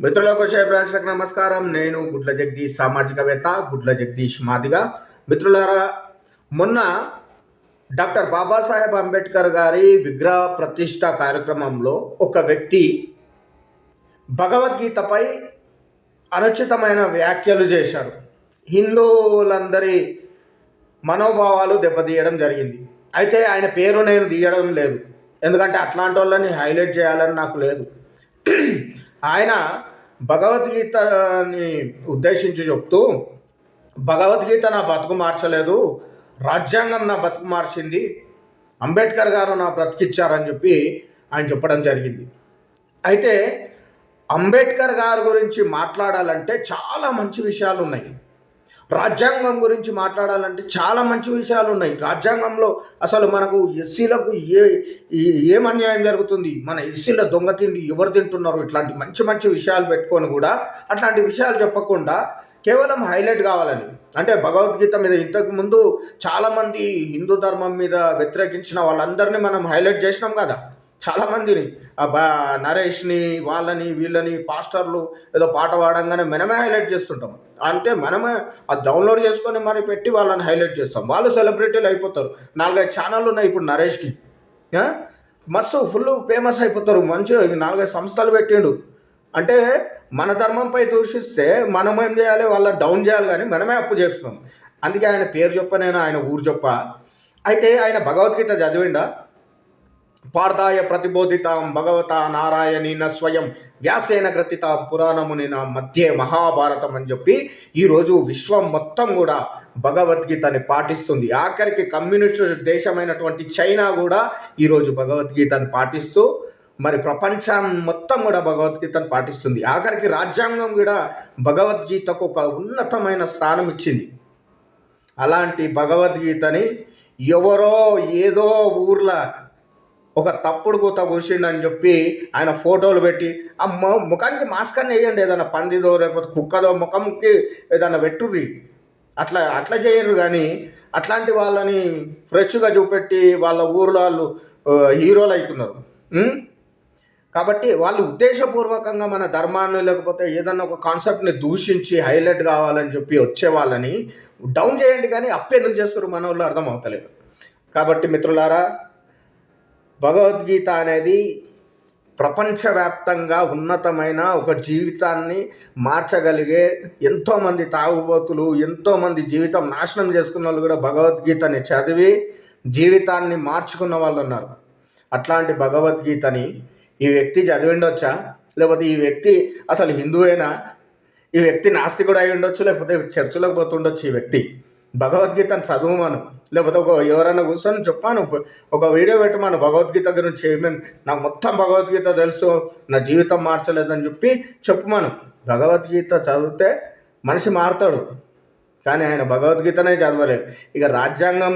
మిత్రులకు ప్రేక్షకులకు నమస్కారం. నేను గుడ్ల జగదీష్ సామాజికవేత్త గుడ్ల జగదీష్ మాదిగా. మిత్రులారా మొన్న డాక్టర్ బాబాసాహెబ్ అంబేద్కర్ గారి విగ్రహ ప్రతిష్ట కార్యక్రమంలో ఒక వ్యక్తి భగవద్గీతపై అనుచితమైన వ్యాఖ్యలు చేశారు. హిందువులందరి మనోభావాలు దెబ్బతీయడం జరిగింది. అయితే ఆయన పేరు నేను తీయడం లేదు. ఎందుకంటే అట్లాంటి వాళ్ళని హైలైట్ చేయాలని నాకు లేదు. ఆయన భగవద్గీతని ఉద్దేశించి చెప్తూ భగవద్గీత నా బతుకు మార్చలేదు రాజ్యాంగం నా బతుకు మార్చింది అంబేద్కర్ గారు నా బ్రతికిచ్చారని చెప్పి ఆయన చెప్పడం జరిగింది. అయితే అంబేద్కర్ గారి గురించి మాట్లాడాలంటే చాలా మంచి విషయాలు ఉన్నాయి. రాజ్యాంగం గురించి మాట్లాడాలంటే చాలా మంచి విషయాలు ఉన్నాయి. రాజ్యాంగంలో అసలు మనకు ఎస్సీలకు ఏ ఏం అన్యాయం జరుగుతుంది? మన ఎస్సీల దొంగ తిండి ఎవరు తింటున్నారు? ఇట్లాంటి మంచి మంచి విషయాలు పెట్టుకొని కూడా అట్లాంటి విషయాలు చెప్పకుండా కేవలం హైలైట్ కావాలని. అంటే భగవద్గీత మీద ఇంతకు ముందు చాలామంది హిందూ ధర్మం మీద వ్యతిరేకించిన వాళ్ళందరినీ మనం హైలైట్ చేసినాం కదా. చాలామందిని ఆ బా నరేష్ని వాళ్ళని వీళ్ళని పాస్టర్లు ఏదో పాట పాడంగానే మనమే హైలైట్ చేస్తుంటాం. అంటే మనమే అది డౌన్లోడ్ చేసుకొని మరి పెట్టి వాళ్ళని హైలైట్ చేస్తాం. వాళ్ళు సెలబ్రిటీలు అయిపోతారు. నాలుగైదు ఛానళ్ళు ఉన్నాయి ఇప్పుడు నరేష్కి. మస్తు ఫుల్ ఫేమస్ అయిపోతారు. మంచిగా నాలుగైదు సంస్థలు పెట్టిండు. అంటే మన ధర్మంపై దూషిస్తే మనం ఏం చేయాలి? వాళ్ళని డౌన్ చేయాలి కానీ మనమే అప్పు చేస్తున్నాం. అందుకే ఆయన పేరు చెప్ప నేను ఆయన ఊరు చెప్ప. అయితే ఆయన భగవద్గీత చదివిండా? పార్థాయ ప్రతిబోధితాం భగవత నారాయణీన స్వయం వ్యాసేన గ్రతిత పురాణమునిన మధ్య మహాభారతం అని చెప్పి ఈరోజు విశ్వం మొత్తం కూడా భగవద్గీతని పాటిస్తుంది. ఆఖరికి కమ్యూనిస్టు దేశమైనటువంటి చైనా కూడా ఈరోజు భగవద్గీతని పాటిస్తూ మరి ప్రపంచం మొత్తం కూడా భగవద్గీతను పాటిస్తుంది. ఆఖరికి రాజ్యాంగం కూడా భగవద్గీతకు ఒక ఉన్నతమైన స్థానం ఇచ్చింది. అలాంటి భగవద్గీతని ఎవరో ఏదో ఊర్ల ఒక తప్పుడు కూత కూర్చిండని చెప్పి ఆయన ఫోటోలు పెట్టి ఆ ముఖానికి మాస్క్ అని వేయండి ఏదైనా పందిదో లేకపోతే కుక్కదో ముఖంకి ఏదైనా పెట్టుర్రి. అట్లా అట్లా చేయరు కానీ అట్లాంటి వాళ్ళని ఫ్రెష్గా చూపెట్టి వాళ్ళ ఊర్లో వాళ్ళు హీరోలు అవుతున్నారు. కాబట్టి వాళ్ళు ఉద్దేశపూర్వకంగా మన ధర్మాన్ని లేకపోతే ఏదన్నా ఒక కాన్సెప్ట్ని దూషించి హైలైట్ కావాలని చెప్పి వచ్చే వాళ్ళని డౌన్ చేయండి కానీ అప్ ఎందుకు చేస్తారు మన వాళ్ళు అర్థం అవుతలేదు. కాబట్టి మిత్రులారా భగవద్గీత అనేది ప్రపంచవ్యాప్తంగా ఉన్నతమైన ఒక జీవితాన్ని మార్చగలిగే ఎంతోమంది తాగుబోతులు ఎంతోమంది జీవితం నాశనం చేసుకున్న వాళ్ళు కూడా భగవద్గీతని చదివి జీవితాన్ని మార్చుకున్న వాళ్ళు ఉన్నారు. అట్లాంటి భగవద్గీతని ఈ వ్యక్తి చదివిండొచ్చా? లేకపోతే ఈ వ్యక్తి అసలు హిందువేనా? ఈ వ్యక్తి నాస్తికుడు అయి ఉండొచ్చు లేకపోతే చర్చలోకి పోతుండొచ్చు ఈ వ్యక్తి? భగవద్గీతను చదువుమను. లేకపోతే ఒక ఎవరైనా కూర్చొని చెప్పాను ఒక వీడియో పెట్టమాను భగవద్గీత గురించి ఏమేమి నాకు మొత్తం భగవద్గీత తెలుసు నా జీవితం మార్చలేదని చెప్పి చెప్పుమాను. భగవద్గీత చదివితే మనిషి మారుతాడు కానీ ఆయన భగవద్గీతనే చదవలేదు ఇక రాజ్యాంగం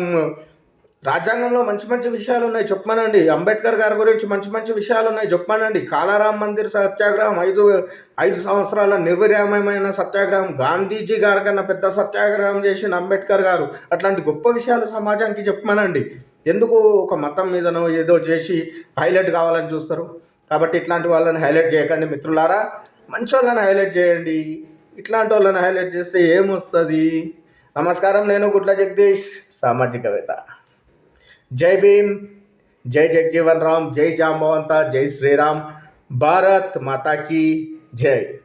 రాజ్యాంగంలో మంచి మంచి విషయాలు ఉన్నాయి చెప్పమనండి. అంబేద్కర్ గారి గురించి మంచి మంచి విషయాలు ఉన్నాయి చెప్పమనండి. కాలారాం మందిర్ సత్యాగ్రహం ఐదు ఐదు సంవత్సరాల నిర్విరామమైన సత్యాగ్రహం. గాంధీజీ గారి కన్నా పెద్ద సత్యాగ్రహం చేసిన అంబేద్కర్ గారు అట్లాంటి గొప్ప విషయాలు సమాజానికి చెప్పమనండి. ఎందుకు ఒక మతం మీదనో ఏదో చేసి హైలైట్ కావాలని చూస్తారు? కాబట్టి ఇట్లాంటి వాళ్ళని హైలైట్ చేయకండి మిత్రులారా. మంచి వాళ్ళని హైలైట్ చేయండి. ఇట్లాంటి వాళ్ళని హైలైట్ చేస్తే ఏమొస్తుంది? నమస్కారం. నేను గుడ్ల జగదీష్. సామాజికవేత్త. जय भीम जय जगजीवन राम जय जामवंता जय श्री राम भारत माता की जय।